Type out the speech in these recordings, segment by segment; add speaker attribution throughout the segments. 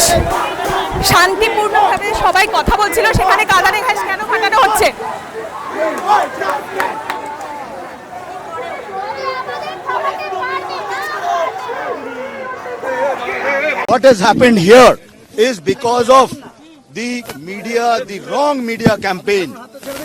Speaker 1: বেশ শান্তিপূর্ণভাবে সবাই কথা বলছিল সেখানে কাদানে ঘাস কেন ফাটানো হচ্ছে
Speaker 2: What has happened here is because of the media, the wrong media campaign,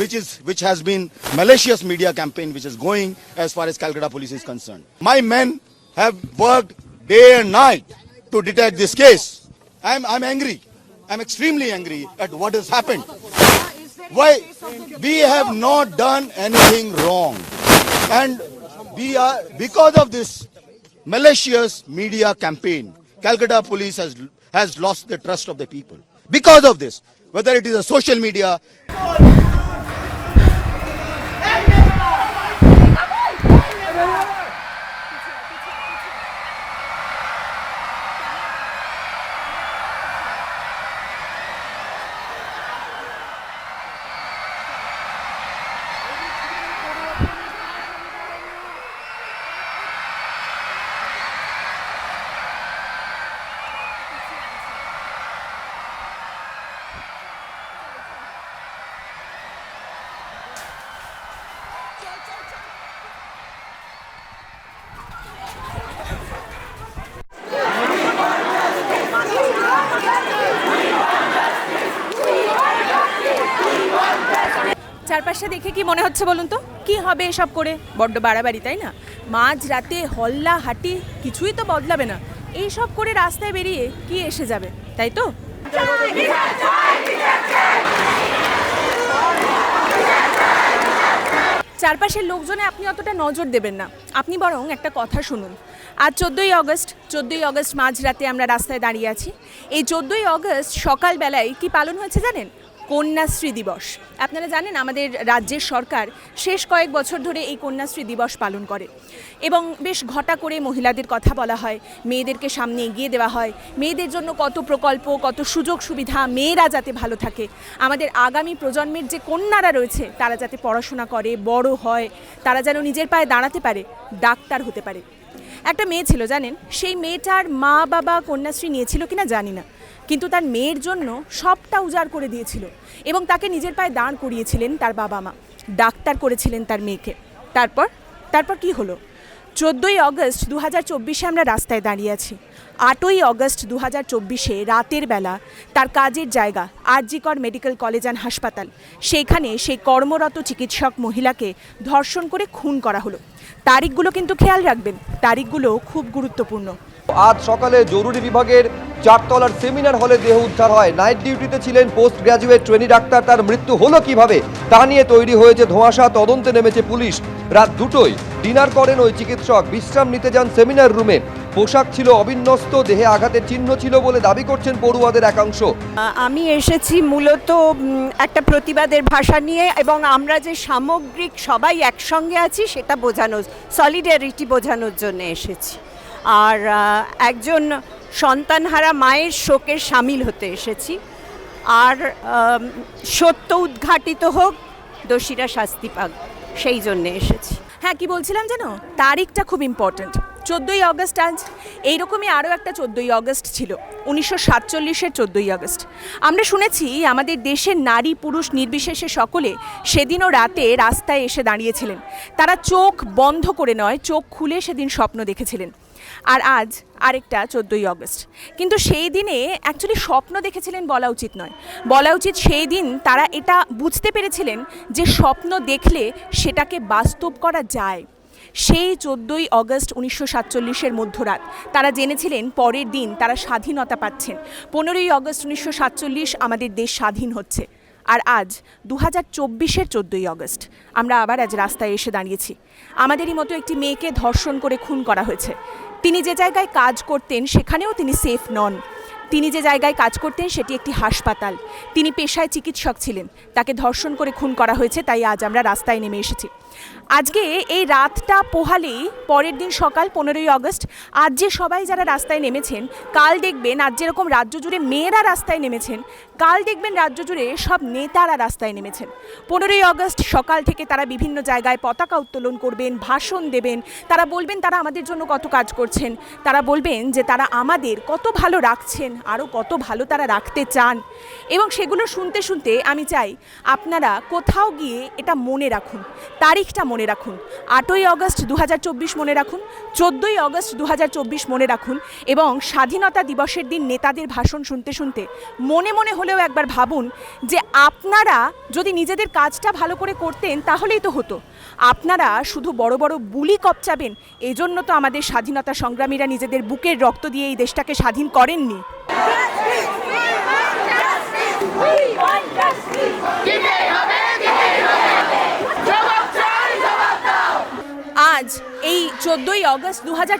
Speaker 2: which is which has been malicious media campaign, which is going as far as Calcutta police is concerned. My men have worked day and night to detect this case. I'm I'm angry. I'm extremely angry at what has happened. Why we have not done anything wrong, and we are because of this malicious media campaign. Calcutta police has has lost the trust of the people because of this. Whether it is a social media,
Speaker 1: চারপাশে দেখে কি মনে হচ্ছে বলুন তো? কি হবে এসব করে? বড্ড বাড়াবাড়ি, তাই না? মাঝ রাতে হল্লা, হাঁটি, কিছুই তো বদলাবে না। এই সব করে রাস্তায় বেরিয়ে কি এসে যাবে, তাই তো? চারপাশের লোকজনে আপনি অতটা নজর দেবেন না। আপনি বরং একটা কথা শুনুন। আজ চোদ্দোই অগস্ট চোদ্দোই অগস্ট মাঝরাতে আমরা রাস্তায় দাঁড়িয়ে আছি। এই চোদ্দোই অগস্ট সকালবেলায় কি পালন হয়েছে জানেন? কন্যাশ্রী দিবস। আপনারা জানেন, আমাদের রাজ্যের সরকার শেষ কয়েক বছর ধরে এই কন্যাশ্রী দিবস পালন করে এবং বেশ ঘটা করে মহিলাদের কথা বলা হয়, মেয়েদেরকে সামনে এগিয়ে দেওয়া হয়, মেয়েদের জন্য কত প্রকল্প, কত সুযোগ সুবিধা, মেয়েরা যাতে ভালো থাকে। আমাদের আগামী প্রজন্মের যে কন্যারা রয়েছে, তারা যাতে পড়াশোনা করে, বড় হয়, তারা যেন নিজের পায়ে দাঁড়াতে পারে, ডাক্তার হতে পারে। একটা মেয়ে ছিল, জানেন? সেই মেয়েটার মা বাবা কন্যাশ্রী নিয়েছিল কিনা জানি না। কিন্তু তার মেয়ের জন্য সবটা উজাড় করে দিয়েছিল এবং তাকে নিজের পায়ে দাঁড় করিয়েছিলেন তার বাবা মা। ডাক্তার করেছিলেন তার মেয়েকে। তারপর? তারপর কি হলো? চোদ্দোই অগস্ট দু হাজার চব্বিশে আমরা রাস্তায় দাঁড়িয়ে আছি। আটই অগস্ট দু হাজার চব্বিশে রাতের বেলা তার কাজের জায়গা আরজিকর মেডিকেল কলেজ অ্যান্ড হাসপাতাল। সেখানে সেই কর্মরত চিকিৎসক মহিলাকে ধর্ষণ করে খুন করা হলো। তারিখগুলো কিন্তু খেয়াল রাখবেন। তারিখগুলো খুব গুরুত্বপূর্ণ।
Speaker 3: আজ সকালে জরুরি বিভাগের চারতলার সেমিনার হলে দেহ উদ্ধার হয়। নাইট ডিউটিতে ছিলেন পোস্ট গ্রাজুয়েট ট্রেনি ডাক্তার। তার মৃত্যু হলো কীভাবে তা নিয়ে তৈরি হয়েছে ধোঁয়াশা। তদন্তে নেমেছে পুলিশ। রাত দুটোই ডিনার করেন ওই চিকিৎসক। বিশ্রাম নিতে যান সেমিনার রুমে। পোশাক ছিল অবিন্যস্ত, দেহে আঘাতের চিহ্ন ছিল বলে দাবি করছেন পড়ুয়াদের একাংশ।
Speaker 4: আমি এসেছি মূলত একটা প্রতিবাদের ভাষা নিয়ে এবং আমরা যে সামগ্রিক সবাই একসঙ্গে আছি সেটা বোঝানো সলিডারিটি বোঝানোর জন্য এসেছি। আর একজন সন্তানহারা মায়ের শোকে সামিল হতে এসেছি। আর সত্য উদ্ঘাটিত হোক, দোষীরা শাস্তি পাক, সেই জন্য এসেছি।
Speaker 1: হ্যাঁ কি বলছিলাম জানো তারিখটা খুব ইম্পর্ট্যান্ট চোদ্দোই অগস্ট আজ। এইরকমই আরও একটা চোদ্দোই অগস্ট ছিল। উনিশশো সাতচল্লিশের চোদ্দোই অগস্ট আমরা শুনেছি, আমাদের দেশের নারী, পুরুষ, নির্বিশেষে সকলে সেদিনও রাতে রাস্তায় এসে দাঁড়িয়েছিলেন। তারা চোখ বন্ধ করে নয়, চোখ খুলে সেদিন স্বপ্ন দেখেছিলেন। আর আজ আরেকটা চোদ্দোই অগস্ট। কিন্তু সেই দিনে অ্যাকচুয়ালি স্বপ্ন দেখেছিলেন বলা উচিত নয়। বলা উচিত সেই দিন তারা এটা বুঝতে পেরেছিলেন যে স্বপ্ন দেখলে সেটাকে বাস্তব করা যায়। সেই চোদ্দোই অগস্ট উনিশশো সাতচল্লিশের মধ্যরাত তারা জেনেছিলেন পরের দিন তারা স্বাধীনতা পাচ্ছেন। পনেরোই অগস্ট উনিশশো সাতচল্লিশ আমাদের দেশ স্বাধীন হচ্ছে। আর আজ দু হাজার চব্বিশের চোদ্দোই অগস্ট। আমরা আবার আজ রাস্তায় এসে দাঁড়িয়েছি। আমাদেরই মতো একটি মেয়েকে ধর্ষণ করে খুন করা হয়েছে। তিনি যে জায়গায় কাজ করতেন, সেখানেও তিনি সেফ নন। তিনি যে জায়গায় কাজ করতেন, সেটি একটি হাসপাতাল। তিনি পেশায় চিকিৎসক ছিলেন। তাকে ধর্ষণ করে খুন করা হয়েছে, তাই আজ আমরা রাস্তায় নেমে এসেছি। আজকে এই রাতটা পোহালেই পরের দিন সকাল পনেরোই আগস্ট আজ যে সবাই যারা রাস্তায় নেমেছেন, কাল দেখবেন আজ যেরকম রাজ্য জুড়ে মেয়েরা রাস্তায় নেমেছেন, কাল দেখবেন রাজ্য জুড়ে সব নেতারা রাস্তায় নেমেছেন। পনেরোই আগস্ট সকাল থেকে তারা বিভিন্ন জায়গায় পতাকা উত্তোলন করবেন, ভাষণ দেবেন, তারা বলবেন তারা আমাদের জন্য কত কাজ করছেন, তারা বলবেন যে তারা আমাদের কত ভালো রাখছেন, আরও কত ভালো তারা রাখতে চান। এবং সেগুলো শুনতে শুনতে আমি চাই আপনারা কোথাও গিয়ে এটা মনে রাখুন। তারিখটা মনে রাখুন। আটই দুহাজার চব্বিশ মনে রাখুন, চোদ্দোই দুহাজার চব্বিশ মনে রাখুন এবং স্বাধীনতা দিবসের দিন নেতাদের ভাষণ শুনতে শুনতে মনে মনে হলেও একবার ভাবুন যে আপনারা যদি নিজেদের কাজটা ভালো করে করতেন তাহলেই তো হতো। আপনারা শুধু বড় বড় বুলি কপচাবেন, এজন্য তো আমাদের স্বাধীনতা সংগ্রামীরা নিজেদের বুকের রক্ত দিয়ে এই দেশটাকে স্বাধীন করেননি আজ এই চোদ্দোই অগস্ট দু হাজার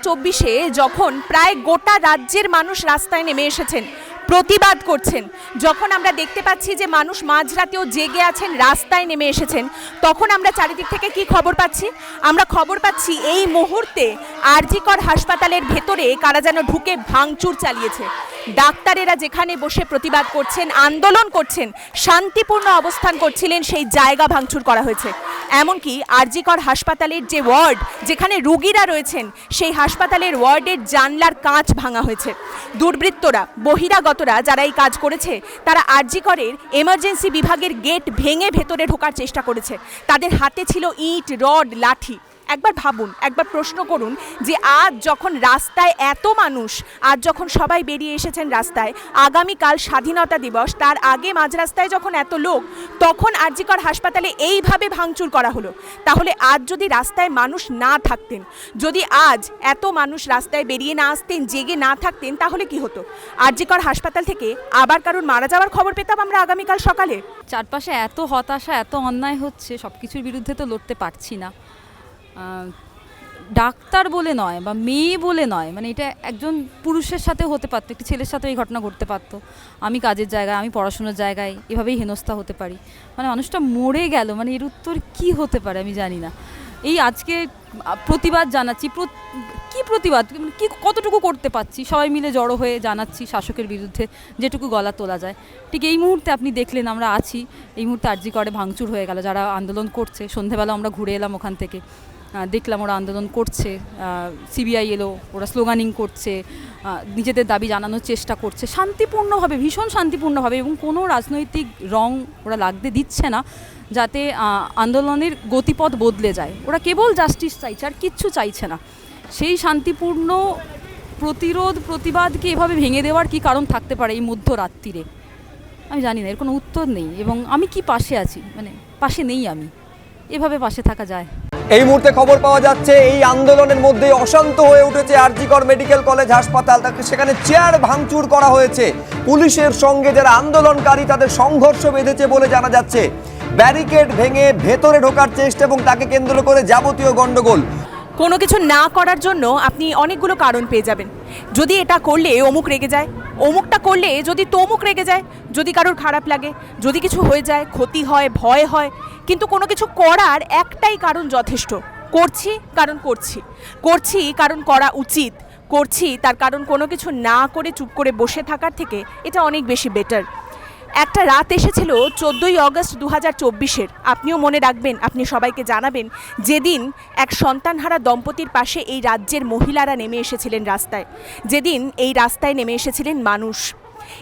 Speaker 1: যখন প্রায় গোটা রাজ্যের মানুষ রাস্তায় নেমে এসেছেন প্রতিবাদ করছেন। যখন আমরা দেখতে পাচ্ছি যে মানুষ মাঝরাতেও জেগে আছেন, রাস্তায় নেমে এসেছেন, তখন আমরা চারিদিক থেকে কি খবর পাচ্ছি? আমরা খবর পাচ্ছি এই মুহূর্তে আরজিকর হাসপাতালের ভেতরে কারা যেন ঢুকে ভাঙচুর চালিয়েছে। ডাক্তারেরা যেখানে বসে প্রতিবাদ করছেন, আন্দোলন করছেন, শান্তিপূর্ণ অবস্থান করছিলেন, সেই জায়গা ভাঙচুর করা হয়েছে। এমনকি আরজিকর হাসপাতালের যে ওয়ার্ড, যেখানে রুগীরা রয়েছেন, সেই হাসপাতালের ওয়ার্ডের জানলার কাঁচ ভাঙা হয়েছে। দুর্বৃত্তরা বহিরাগতরা যারা এই কাজ করেছে, তারা আরজি করের এমার্জেন্সি বিভাগের গেট ভেঙে ভেতরে ঢোকার চেষ্টা করেছে। তাদের হাতে ছিল ইট, রড, লাঠি। একবার ভাবুন, একবার প্রশ্ন করুন যে আজ যখন রাস্তায় এত মানুষ, আজ যখন সবাই বেরিয়ে এসেছেন রাস্তায়, আগামীকাল স্বাধীনতা দিবস, তার আগে মাঝ রাস্তায় যখন এত লোক, তখন আরজিকর হাসপাতালে এইভাবে ভাঙচুর করা হলো। তাহলে আজ যদি রাস্তায় মানুষ না থাকতেন, যদি আজ এত মানুষ রাস্তায় বেরিয়ে না আসতেন, জেগে না থাকতেন, তাহলে কি হতো? আরজিকর হাসপাতাল থেকে আবার কারোর মারা যাওয়ার খবর পেতাম আমরা আগামীকাল সকালে?
Speaker 5: চারপাশে এত হতাশা, এত অন্যায় হচ্ছে সব কিছুর বিরুদ্ধে তো লড়তে পারছি না। ডাক্তার বলে নয় বা মেয়ে বলে নয় মানে এটা একজন পুরুষের সাথে হতে পারতো, একটি ছেলের সাথে এই ঘটনা ঘটতে পারতো। আমি কাজের জায়গায়, আমি পড়াশোনার জায়গায় এভাবেই হেনস্থা হতে পারি। মানে মানুষটা মরে গেল মানে এর উত্তর কি হতে পারে আমি জানি না। এই আজকে প্রতিবাদ জানাচ্ছি কি প্রতিবাদ? কি কতটুকু করতে পারছি? সবাই মিলে জড়ো হয়ে জানাচ্ছি শাসকের বিরুদ্ধে যেটুকু গলা তোলা যায়। ঠিক এই মুহূর্তে আপনি দেখলেন আমরা আছি, এই মুহূর্তে আর্জি করে ভাঙচুর হয়ে গেল, যারা আন্দোলন করছে। সন্ধেবেলা আমরা ঘুরে এলাম ওখান থেকে। দেখলাম ওরা আন্দোলন করছে সিবিআই এলো, ওরা স্লোগানিং করছে নিজেদের দাবি জানানোর চেষ্টা করছে, শান্তিপূর্ণভাবে, ভীষণ শান্তিপূর্ণভাবে এবং কোনো রাজনৈতিক রং ওরা লাগতে দিচ্ছে না যাতে আন্দোলনের গতিপথ বদলে যায়। ওরা কেবল জাস্টিস চাইছে আর কিচ্ছু চাইছে না। সেই শান্তিপূর্ণ প্রতিরোধ, প্রতিবাদকে এভাবে ভেঙে দেওয়ার কি কারণ থাকতে পারে এই মধ্যরাত্রিরে আমি জানি না, এর কোনো উত্তর নেই এবং আমি কি পাশে আছি? মানে পাশে নেই আমি। এভাবে পাশে থাকা যায়।
Speaker 3: এই মুহূর্তে খবর পাওয়া যাচ্ছে, এই আন্দোলনের মধ্যে অশান্ত হয়ে উঠেছে আরজিকর মেডিকেল কলেজ হাসপাতাল। সেখানে চেয়ার ভাঙচুর করা হয়েছে। পুলিশের সঙ্গে যারা আন্দোলনকারী, তাদের সংঘর্ষ বেঁধেছে বলে জানা যাচ্ছে। ব্যারিকেড ভেঙে ভেতরে ঢোকার চেষ্টা এবং তাকে কেন্দ্র করে যাবতীয় গণ্ডগোল।
Speaker 1: কোনো কিছু না করার জন্য আপনি অনেকগুলো কারণ পেয়ে যাবেন। যদি এটা করলে অমুক রেগে যায়। অমুকটা করলে যদি তমুক রেগে যায়, যদি কারোর খারাপ লাগে, যদি কিছু হয়ে যায়, ক্ষতি হয়, ভয় হয়, কিন্তু কোনো কিছু করার একটাই কারণ যথেষ্ট। করছি কারণ করছি। করছি কারণ করা উচিত। করছি তার কারণ কোনো কিছু না করে চুপ করে বসে থাকার থেকে এটা অনেক বেশি বেটার একটা রাত এসেছিল চোদ্দোই অগস্ট দু হাজার চব্বিশের। আপনিও মনে রাখবেন, আপনি সবাইকে জানাবেন, যেদিন এক সন্তানহারা দম্পতির পাশে এই রাজ্যের মহিলারা নেমে এসেছিলেন রাস্তায়। যেদিন এই রাস্তায় নেমে এসেছিলেন মানুষ।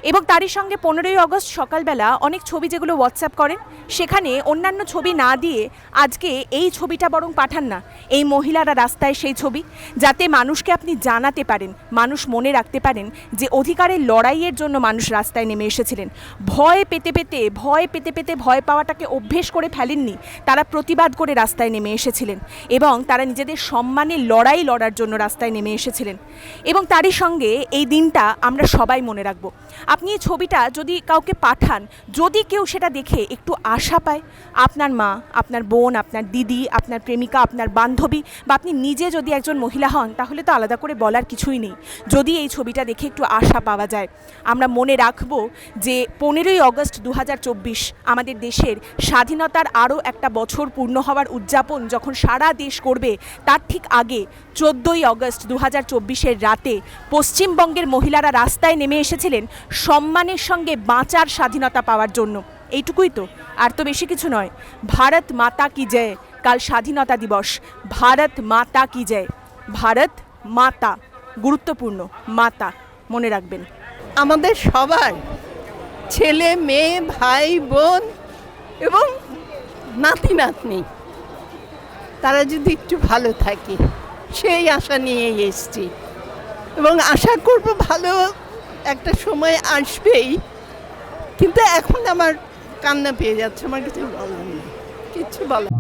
Speaker 1: এবং তারই সঙ্গে পনেরোই আগস্ট সকালবেলা অনেক ছবি যেগুলো হোয়াটসঅ্যাপ করেন, সেখানে অন্যান্য ছবি না দিয়ে আজকে এই ছবিটা বরং পাঠান না। এই মহিলারা রাস্তায় সেই ছবি, যাতে মানুষকে আপনি জানাতে পারেন, মানুষ মনে রাখতে পারেন যে অধিকারের লড়াইয়ের জন্য মানুষ রাস্তায় নেমে এসেছিলেন। ভয় পেতে পেতে, ভয় পেতে পেতে ভয় পাওয়াটাকে অভ্যেস করে ফেলেননি, তারা প্রতিবাদ করে রাস্তায় নেমে এসেছিলেন এবং তারা নিজেদের সম্মানে লড়াই লড়ার জন্য রাস্তায় নেমে এসেছিলেন। এবং তারই সঙ্গে এই দিনটা আমরা সবাই মনে রাখব। আপনি এই ছবিটা যদি কাউকে পাঠান, যদি কেউ সেটা দেখে একটু আশা পায়, আপনার মা, আপনার বোন, আপনার দিদি, আপনার প্রেমিকা, আপনার বান্ধবী বা আপনি নিজে যদি একজন মহিলা হন, তাহলে তো আলাদা করে বলার কিছুই নেই। যদি এই ছবিটা দেখে একটু আশা পাওয়া যায়। আমরা মনে রাখব যে পনেরোই অগস্ট দু হাজার চব্বিশ আমাদের দেশের স্বাধীনতার আরও একটা বছর পূর্ণ হওয়ার উদযাপন যখন সারা দেশ করবে, তার ঠিক আগে চোদ্দোই অগস্ট দু হাজার রাতে পশ্চিমবঙ্গের মহিলারা রাস্তায় নেমে এসেছিলেন সম্মানের সঙ্গে বাঁচার স্বাধীনতা পাওয়ার জন্য। এইটুকুই তো, আর তো বেশি কিছু নয়। ভারত মাতা কি জয়? কাল স্বাধীনতা দিবস। ভারত মাতা কি জয়? ভারত মাতা, গুরুত্বপূর্ণ মাতা, মনে রাখবেন।
Speaker 6: আমাদের সবার ছেলে, মেয়ে, ভাই, বোন এবং নাতি, নাতনি, তারা যদি একটু ভালো থাকে, সেই আশা নিয়ে এসছি। এবং আশা করব ভালো একটা সময় আসবেই, কিন্তু এখন আমার কান্না পেয়ে যাচ্ছে, আমার কিছু বলার নেই, কিচ্ছু বলার